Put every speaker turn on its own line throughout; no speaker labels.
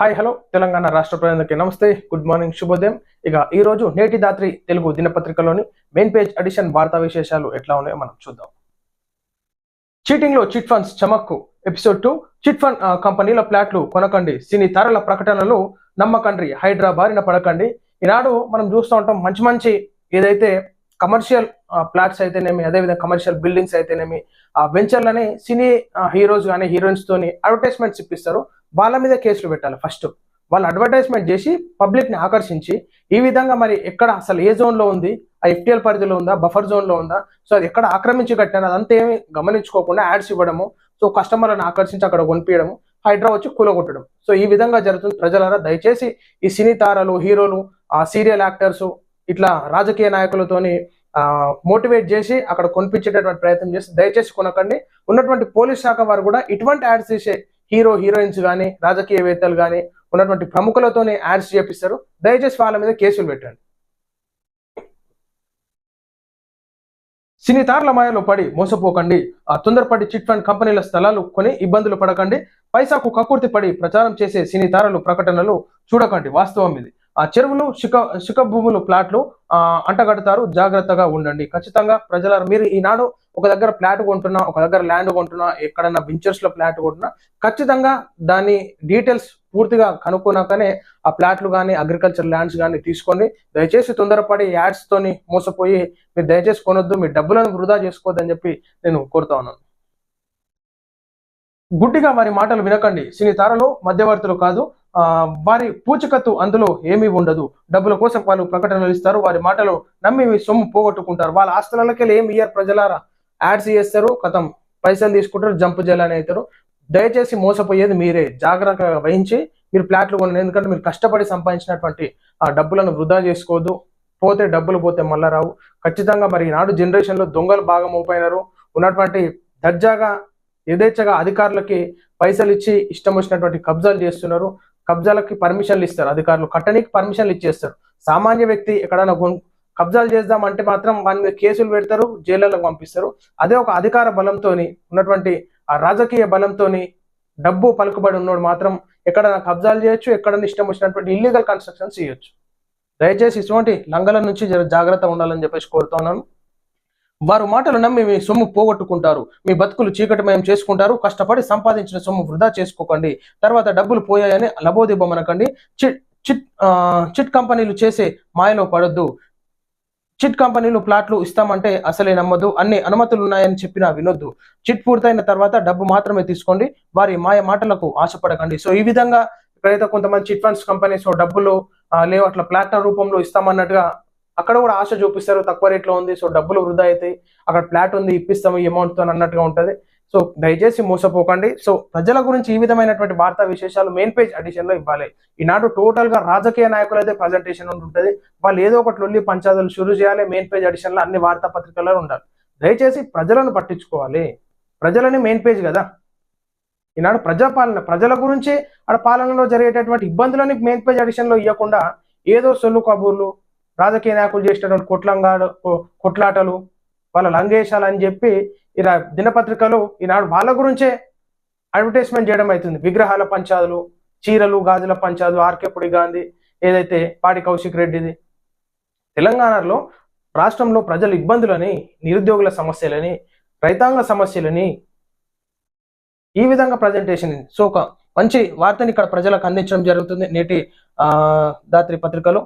Hi hello Telangana రాష్ట్ర ప్రజలకి నమస్తే. గుడ్ మార్నింగ్ శుభోదయం. ఇక ఈ రోజు నేటి దాత్రి తెలుగు దినపత్రికలోని మెయిన్ పేజ్ అడిషన్ వార్తా విశేషాలు ఎట్లా ఉన్నాయో మనం చూద్దాం. చీటింగ్లో చిట్ ఫండ్స్ చమక్కు. ఎపిసోడ్ టూ చిట్ ఫండ్ కంపెనీల ప్లాట్లు కొనకండి. సినీ తారల ప్రకటనలు నమ్మకండి. హైడ్రా బారిన పడకండి. ఈనాడు మనం చూస్తూ ఉంటాం మంచి మంచి ఏదైతే కమర్షియల్ ప్లాట్స్ అయితేనేమి అదేవిధంగా కమర్షియల్ బిల్డింగ్స్ అయితేనేమి ఆ వెంచర్లని సినీ హీరోస్ కానీ హీరోయిన్స్ తోని అడ్వర్టైజ్మెంట్స్ ఇప్పిస్తారు. వాళ్ళ మీద కేసులు పెట్టాలి ఫస్ట్. వాళ్ళు అడ్వర్టైజ్మెంట్ చేసి పబ్లిక్ని ఆకర్షించి ఈ విధంగా మరి ఎక్కడ అసలు ఏ జోన్లో ఉంది? ఆ ఎఫ్టీఎల్ పరిధిలో ఉందా? బఫర్ జోన్లో ఉందా? సో అది ఎక్కడ ఆక్రమించి కట్టాను అదంతా ఏమి గమనించుకోకుండా యాడ్స్ ఇవ్వడము సో కస్టమర్లను ఆకర్షించి అక్కడ కొనిపించడము హైడ్రా వచ్చి కూలగొట్టడం. సో ఈ విధంగా జరుగుతుంది. ప్రజలారా దయచేసి ఈ సినీ తారలు హీరోలు ఆ సీరియల్ యాక్టర్స్ ఇట్లా రాజకీయ నాయకులతోని మోటివేట్ చేసి అక్కడ కొనిపించేటటువంటి ప్రయత్నం చేసి దయచేసి కొనకండి. ఉన్నటువంటి పోలీస్ శాఖ వారు కూడా ఇటువంటి యాడ్స్ చేసే హీరో హీరోయిన్స్ కానీ రాజకీయవేత్తలు కానీ ఉన్నటువంటి ప్రముఖులతోనే యాడ్స్ చేపిస్తారు. దయచేసి వాళ్ళ మీద కేసులు పెట్టండి. సినీ తారల మాయలో పడి మోసపోకండి. ఆ తొందరపడి చిట్ ఫండ్ కంపెనీల స్థలాలు కొని ఇబ్బందులు పడకండి. పైసాకు కకూర్తి పడి ప్రచారం చేసే సినీ తారలు ప్రకటనలు చూడకండి. వాస్తవం ఇది. చెరువులు శిఖ శిఖ భూములు ప్లాట్లు అంటగడతారు. జాగ్రత్తగా ఉండండి. ఖచ్చితంగా ప్రజల మీరు ఈనాడు ఒక దగ్గర ప్లాట్ కొంటున్నా ఒక దగ్గర ల్యాండ్ కొంటున్నా ఎక్కడన్నా వెంచర్స్లో ప్లాట్ కొంటున్నా ఖచ్చితంగా దాని డీటెయిల్స్ పూర్తిగా కనుక్కున్నాకనే ఆ ప్లాట్లు కానీ అగ్రికల్చర్ ల్యాండ్స్ కానీ తీసుకోండి దయచేసి తొందరపడి యాడ్స్ తోని మోసపోయి మీరు దయచేసి కొనొద్దు మీ డబ్బులను వృధా చేసుకోవద్దని చెప్పి నేను కోరుతా ఉన్నాను. గుడ్డిగా వారి మాటలు వినకండి. సినీ తారలు మధ్యవర్తులు కాదు వారి పూచకత్తు అందులో ఏమీ ఉండదు. డబ్బుల కోసం వాళ్ళు ప్రకటనలు ఇస్తారు. వారి మాటలు నమ్మి సొమ్ము పోగొట్టుకుంటారు. వాళ్ళ ఆస్తులకి ఏమి ఇయ్యారు ప్రజలారా? యాడ్స్ చేస్తారు కథం పైసలు తీసుకుంటారు జంప్ చేయాలని అవుతారు. దయచేసి మోసపోయేది మీరే. జాగ్రత్తగా వహించి మీరు ప్లాట్లు కొనండి. ఎందుకంటే మీరు కష్టపడి సంపాదించినటువంటి ఆ డబ్బులను వృధా చేసుకోవద్దు. పోతే డబ్బులు పోతే మళ్ళా రావు ఖచ్చితంగా మరి ఈనాడు జనరేషన్లో దొంగలు బాగా మోపోయినారు ఉన్నటువంటి దర్జాగా యథేచ్ఛగా అధికారులకి పైసలు ఇచ్చి ఇష్టం వచ్చినటువంటి కబ్జాలు చేస్తున్నారు. కబ్జాలకి పర్మిషన్లు ఇస్తారు. అధికారులు కట్టనికి పర్మిషన్లు ఇచ్చేస్తారు. సామాన్య వ్యక్తి ఎక్కడైనా కబ్జాలు చేద్దామంటే మాత్రం వాని మీద కేసులు పెడతారు జైళ్ళలోకి పంపిస్తారు. అదే ఒక అధికార బలంతోని ఉన్నటువంటి ఆ రాజకీయ బలంతోని డబ్బు పలుకుబడి ఉన్నోడు మాత్రం ఎక్కడైనా కబ్జాలు చేయొచ్చు ఎక్కడైనా ఇష్టం వచ్చినటువంటి ఇల్లీగల్ కన్స్ట్రక్షన్స్ చేయొచ్చు. దయచేసి ఇటువంటి లంగల నుంచి జర జాగ్రత్త ఉండాలని చెప్పేసి కోరుతున్నాను వారు మాటలు నమ్మి మీ సొమ్ము పోగొట్టుకుంటారు. మీ బతుకులు చీకటిమయం చేసుకుంటారు. కష్టపడి సంపాదించిన సొమ్ము వృధా చేసుకోకండి. తర్వాత డబ్బులు పోయాయని లబోదిబ్బమనకండి చిట్ చిట్ ఆ, చిట్ కంపెనీలు చేసే మాయలో పడొద్దు. చిట్ కంపెనీలు ప్లాట్లు ఇస్తామంటే అసలే నమ్మదు అన్ని అనుమతులు ఉన్నాయని చెప్పినా వినొద్దు. చిట్ పూర్తయిన తర్వాత డబ్బు మాత్రమే తీసుకోండి. వారి మాయ మాటలకు ఆశపడకండి. సో ఈ విధంగా ఇక్కడైతే కొంతమంది చిట్ ఫండ్స్ కంపెనీస్ డబ్బులు లేవు. అట్లా ప్లాట్ల రూపంలో ఇస్తామన్నట్టుగా అక్కడ కూడా ఆశ చూపిస్తారు తక్కువ రేట్లో ఉంది సో డబ్బులు వృధా అవుతాయి అక్కడ ఫ్లాట్ ఉంది ఇప్పిస్తాము ఈ అమౌంట్తో అన్నట్టుగా ఉంటుంది. సో దయచేసి మోసపోకండి. సో ప్రజల గురించి ఈ విధమైనటువంటి వార్తా విశేషాలు మెయిన్ పేజ్ అడిషన్లో ఇవ్వాలి. ఈనాడు టోటల్గా రాజకీయ నాయకులు అయితే ప్రజెంటేషన్ ఉంటుంది. వాళ్ళు ఏదో ఒకటి లొల్లి పంచాదులు షురు చేయాలి మెయిన్ పేజ్ అడిషన్లో అన్ని వార్తా పత్రికల్లో ఉండాలి. దయచేసి ప్రజలను పట్టించుకోవాలి. ప్రజలని మెయిన్ పేజ్ కదా. ఈనాడు ప్రజాపాలన ప్రజల గురించి ఆడ పాలనలో జరిగేటటువంటి ఇబ్బందులని మెయిన్ పేజ్ అడిషన్లో ఇవ్వకుండా ఏదో సొల్లు కబూర్లు రాజకీయ నాయకులు చేసినటువంటి కొట్లంగాడు కొట్లాటలు వాళ్ళ లంగేశాలు అని చెప్పి ఇలా దినపత్రికలు ఈనాడు వాళ్ళ గురించే అడ్వర్టైజ్మెంట్ చేయడం అవుతుంది. విగ్రహాల పంచాదులు చీరలు గాజుల పంచాదు ఆర్కేపుడి గాంధీ ఏదైతే పాడి కౌశిక్ రెడ్డిది తెలంగాణలో రాష్ట్రంలో ప్రజల ఇబ్బందులని నిరుద్యోగుల సమస్యలని రైతాంగ సమస్యలని ఈ విధంగా ప్రజెంటేషన్ సో ఒక మంచి వార్తని ఇక్కడ ప్రజలకు అందించడం జరుగుతుంది నేటి ఆ దాత్రి పత్రికలో.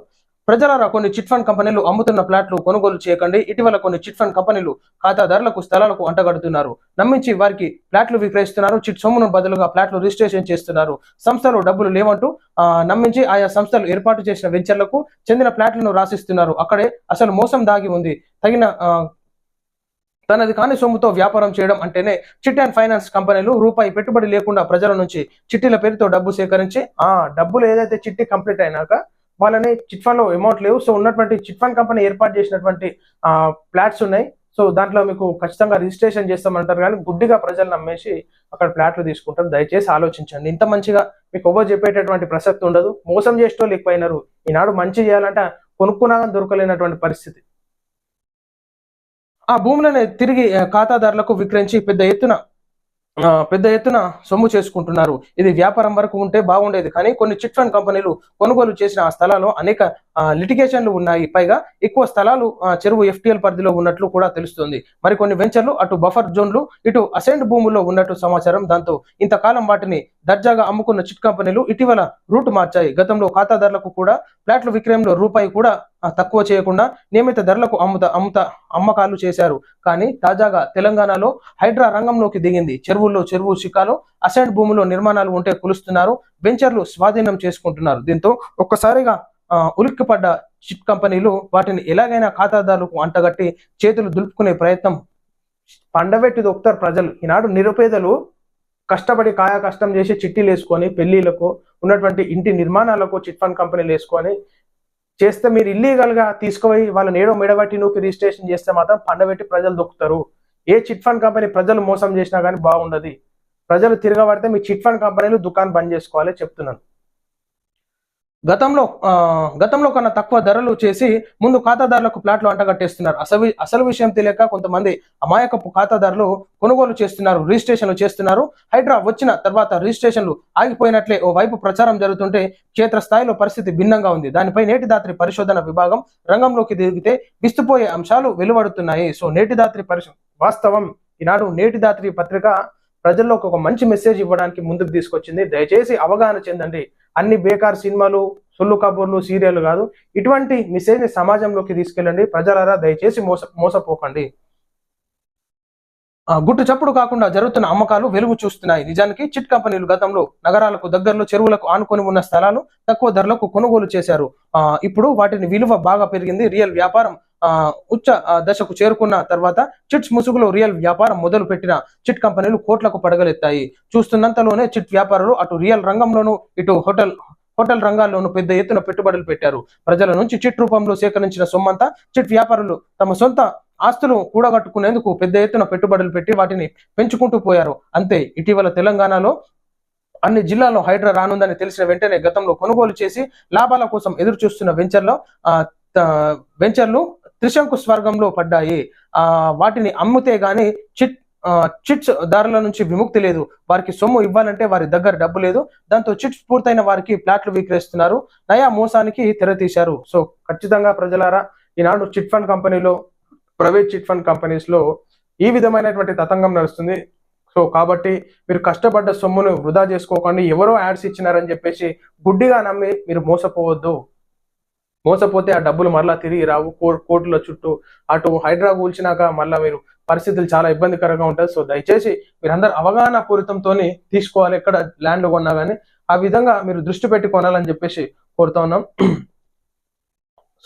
ప్రజలారా కొన్ని చిట్ ఫండ్ కంపెనీలు అమ్ముతున్న ప్లాట్లు కొనుగోలు చేయకండి. ఇటీవల కొన్ని చిట్ ఫండ్ కంపెనీలు ఖాతాదారులకు స్థలాలకు అంటగడుతున్నారు. నమ్మించి వారికి ప్లాట్లు విక్రయిస్తున్నారు. చిట్ సొమ్మును బదులుగా ప్లాట్లు రిజిస్ట్రేషన్ చేస్తున్నారు. సంస్థలు డబ్బులు లేవంటూ ఆ, నమ్మించి ఆయా సంస్థలు ఏర్పాటు చేసిన వెంచర్లకు చెందిన ప్లాట్లను రాసిస్తున్నారు. అక్కడే అసలు మోసం దాగి ఉంది. తగిన ఆ, తనది కాని సొమ్ముతో వ్యాపారం చేయడం అంటేనే చిట్ అండ్ ఫైనాన్స్ కంపెనీలు రూపాయి పెట్టుబడి లేకుండా ప్రజల నుంచి చిట్టీల పేరుతో డబ్బు సేకరించి ఆ డబ్బులు ఏదైతే చిట్టి కంప్లీట్ అయినాక వాళ్ళని చిట్ ఫండ్లో అమౌంట్ లేవు. సో ఉన్నటువంటి చిట్ ఫండ్ కంపెనీ ఏర్పాటు చేసినటువంటి ప్లాట్స్ ఫ్లాట్స్ ఉన్నాయి. సో దాంట్లో మీకు ఖచ్చితంగా రిజిస్ట్రేషన్ చేస్తామంటారు కానీ గుడ్డిగా ప్రజలు నమ్మేసి అక్కడ ఫ్లాట్లు తీసుకుంటారు. దయచేసి ఆలోచించండి. ఇంత మంచిగా మీకు ఎవరు చెప్పేటటువంటి ప్రసక్తి ఉండదు. మోసం చేసేటోళ్ళు ఎక్కువైనారు. ఈనాడు మంచి చేయాలంటే కొనుక్కున్నా దొరకలేనటువంటి పరిస్థితి. ఆ భూములను తిరిగి ఖాతాదారులకు విక్రయించి పెద్ద ఎత్తున పెద్ద ఎత్తున సొమ్ము చేసుకుంటున్నారు. ఇది వ్యాపారం వరకు ఉంటే బాగుండేది. కానీ కొన్ని చిట్ ఫండ్ కంపెనీలు కొనుగోలు చేసిన ఆ స్థలాల్లో అనేక లిటిగేషన్లు ఉన్నాయి. పైగా ఎక్కువ స్థలాలు చెరువు ఎఫ్టీఎల్ పరిధిలో ఉన్నట్లు కూడా తెలుస్తుంది. మరికొన్ని వెంచర్లు అటు బఫర్ జోన్లు ఇటు అసెంట్ భూముల్లో ఉన్నట్టు సమాచారం దాంతో ఇంతకాలం వాటిని దర్జాగా అమ్ముకున్న చిట్ కంపెనీలు ఇటీవల రూట్ మార్చాయి. గతంలో ఖాతాదారులకు కూడా ఫ్లాట్లు విక్రయంలో రూపాయి కూడా తక్కువ చేయకుండా నియమిత ధరలకు అమ్ముత అమ్ముత అమ్మకాలు చేశారు. కానీ తాజాగా తెలంగాణలో హైడ్రా రంగంలోకి దిగింది. చెరువుల్లో చెరువు శిఖాలు అసెంట్ భూముల్లో నిర్మాణాలు ఉంటే కులుస్తున్నారు. వెంచర్లు స్వాధీనం చేసుకుంటున్నారు. దీంతో ఒక్కసారిగా ఉలిక్కిపడ్డ చిట్ కంపెనీలు వాటిని ఎలాగైనా ఖాతాదారులకు అంటగట్టి చేతులు దులుపుకునే ప్రయత్నం పండబెట్టి దొక్కుతారు ప్రజలు. ఈనాడు నిరుపేదలు కష్టపడి కాయా కష్టం చేసి చిట్టీలు వేసుకొని పెళ్ళిలకు ఉన్నటువంటి ఇంటి నిర్మాణాలకు చిట్ ఫండ్ కంపెనీలు వేసుకొని చేస్తే మీరు ఇల్లీగల్గా తీసుకుపోయి వాళ్ళని ఏడో మెడబట్టి నువ్వు రిజిస్ట్రేషన్ చేస్తే మాత్రం పండబెట్టి ప్రజలు దొక్కుతారు. ఏ చిట్ ఫండ్ కంపెనీ ప్రజలు మోసం చేసినా కానీ బాగుండదు. ప్రజలు తిరగబడితే మీ చిట్ ఫండ్ కంపెనీలు దుకాణం బంద్ చేసుకోవాలి చెప్తున్నాను. గతంలో గతంలో కన్నా తక్కువ ధరలు చేసి ముందు ఖాతాదారులకు ప్లాట్లు అంటగట్టేస్తున్నారు. అసలు అసలు విషయం తెలియక కొంతమంది అమాయకపు ఖాతాదారులు కొనుగోలు చేస్తున్నారు రిజిస్ట్రేషన్లు చేస్తున్నారు. హైడ్రా వచ్చిన తర్వాత రిజిస్ట్రేషన్లు ఆగిపోయినట్లే ఓ వైపు ప్రచారం జరుగుతుంటే క్షేత్రస్థాయిలో పరిస్థితి భిన్నంగా ఉంది. దానిపై నేటిదాత్రి పరిశోధన విభాగం రంగంలోకి దిగితే విస్తుపోయే అంశాలు వెలువడుతున్నాయి. సో నేటిదాత్రి పరిశో వాస్తవం. ఈనాడు నేటిదాత్రి పత్రిక ప్రజల్లోకి ఒక మంచి మెసేజ్ ఇవ్వడానికి ముందుకు తీసుకొచ్చింది. దయచేసి అవగాహన చెందండి. అన్ని బేకార్ సినిమాలు సొల్లు కబుర్లు సీరియల్ కాదు. ఇటువంటి మెసేజ్ని సమాజంలోకి తీసుకెళ్ళండి. ప్రజలారా దయచేసి మోస మోసపోకండి. గుట్టు చప్పుడు కాకుండా జరుగుతున్న అమ్మకాలు వెలుగు చూస్తున్నాయి. నిజానికి చిట్ కంపెనీలు గతంలో నగరాలకు దగ్గరలో చెరువులకు ఆనుకొని ఉన్న స్థలాలు తక్కువ ధరలకు కొనుగోలు చేశారు. ఇప్పుడు వాటిని విలువ బాగా పెరిగింది. రియల్ వ్యాపారం ఉచ్చ దశకు చేరుకున్న తర్వాత చిట్స్ ముసుగులో రియల్ వ్యాపారం మొదలు పెట్టిన చిట్ కంపెనీలు కోట్లకు పడగలెత్తాయి. చూస్తున్నంతలోనే చిట్ వ్యాపారులు అటు రియల్ రంగంలోనూ ఇటు హోటల్ హోటల్ రంగాల్లోనూ పెద్ద ఎత్తున పెట్టుబడులు పెట్టారు. ప్రజల నుంచి చిట్ రూపంలో సేకరించిన సొమ్మంతా చిట్ వ్యాపారులు తమ సొంత ఆస్తులు కూడగట్టుకునేందుకు పెద్ద ఎత్తున పెట్టుబడులు పెట్టి వాటిని పెంచుకుంటూ పోయారు. అంతే ఇటీవల తెలంగాణలో అన్ని జిల్లాల్లో హైడ్రా రానుందని తెలిసిన వెంటనే గతంలో కొనుగోలు చేసి లాభాల కోసం ఎదురు చూస్తున్న వెంచర్లో వెంచర్లు త్రిశంకు స్వర్గంలో పడ్డాయి. ఆ వాటిని అమ్మితే గాని చిట్ చిట్స్ దారుల నుంచి విముక్తి లేదు. వారికి సొమ్ము ఇవ్వాలంటే వారి దగ్గర డబ్బు లేదు. దాంతో చిట్స్ పూర్తయిన వారికి ప్లాట్లు విక్రయిస్తున్నారు. నయా మోసానికి తెరతీశారు. సో ఖచ్చితంగా ప్రజలారా ఈనాడు చిట్ ఫండ్ కంపెనీలో ప్రైవేట్ చిట్ ఫండ్ కంపెనీస్లో ఈ విధమైనటువంటి తతంగం నడుస్తుంది. సో కాబట్టి మీరు కష్టపడ్డ సొమ్మును వృధా చేసుకోకండి. ఎవరో యాడ్స్ ఇచ్చినారని చెప్పేసి గుడ్డిగా నమ్మి మీరు మోసపోవద్దు. మోసపోతే ఆ డబ్బులు మరలా తిరిగి రావు. కో- కోర్టుల చుట్టూ అటు హైడ్రా కూల్చినాక మళ్ళా మీరు పరిస్థితులు చాలా ఇబ్బందికరంగా ఉంటుంది సో దయచేసి మీరందరూ అవగాహన పూరితంతో తీసుకోవాలి. ఎక్కడ ల్యాండ్ కొన్నా కానీ ఆ విధంగా మీరు దృష్టి పెట్టి కొనాలని చెప్పేసి కోరుతా ఉన్నాం.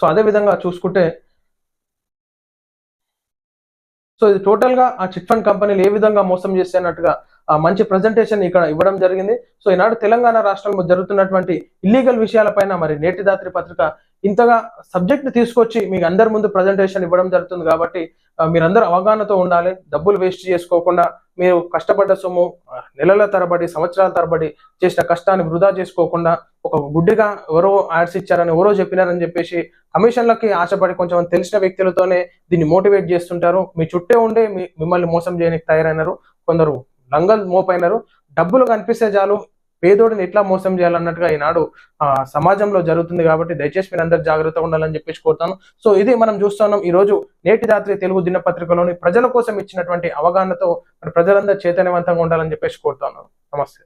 సో అదే విధంగా చూసుకుంటే సో ఇది టోటల్గా ఆ చిట్ ఫండ్ కంపెనీలు ఏ విధంగా మోసం చేస్తున్నట్టుగా ఆ మంచి ప్రజెంటేషన్ ఇక్కడ ఇవ్వడం జరిగింది. సో ఈనాడు తెలంగాణ రాష్ట్రంలో జరుగుతున్నటువంటి ఇల్లీగల్ విషయాలపైన మరి నేటి దాత్రి పత్రిక ఇంతగా సబ్జెక్ట్ తీసుకొచ్చి మీకు అందరి ముందు ప్రజెంటేషన్ ఇవ్వడం జరుగుతుంది కాబట్టి మీరందరూ అవగాహనతో ఉండాలి. డబ్బులు వేస్ట్ చేసుకోకుండా మీరు కష్టపడ్డ సొమ్ము నెలల తరబడి సంవత్సరాల తరబడి చేసిన కష్టాన్ని వృధా చేసుకోకుండా ఒక గుడ్డిగా ఎవరో యాడ్స్ ఇచ్చారని ఎవరో చెప్పినారని చెప్పేసి కమిషన్లకి ఆశపడి కొంచెం తెలిసిన వ్యక్తులతోనే దీన్ని మోటివేట్ చేస్తుంటారు. మీ చుట్టే ఉండే మీ మిమ్మల్ని మోసం చేయడానికి తయారైనారు. కొందరు లంగల్ మోపైనారు. డబ్బులు కనిపిస్తే చాలు. పేదోడిని ఎట్లా మోసం చేయాలన్నట్టుగా ఈనాడు ఆ, సమాజంలో జరుగుతుంది కాబట్టి దయచేసి మీరు అందరు జాగ్రత్తగా ఉండాలని చెప్పేసి కోరుతాను. సో ఇది మనం చూస్తున్నాం ఈ రోజు నేటి రాత్రి తెలుగు దినపత్రికలోని ప్రజల కోసం ఇచ్చినటువంటి అవగాహనతో ప్రజలందరూ చైతన్యవంతంగా ఉండాలని చెప్పేసి కోరుతాను నమస్తే.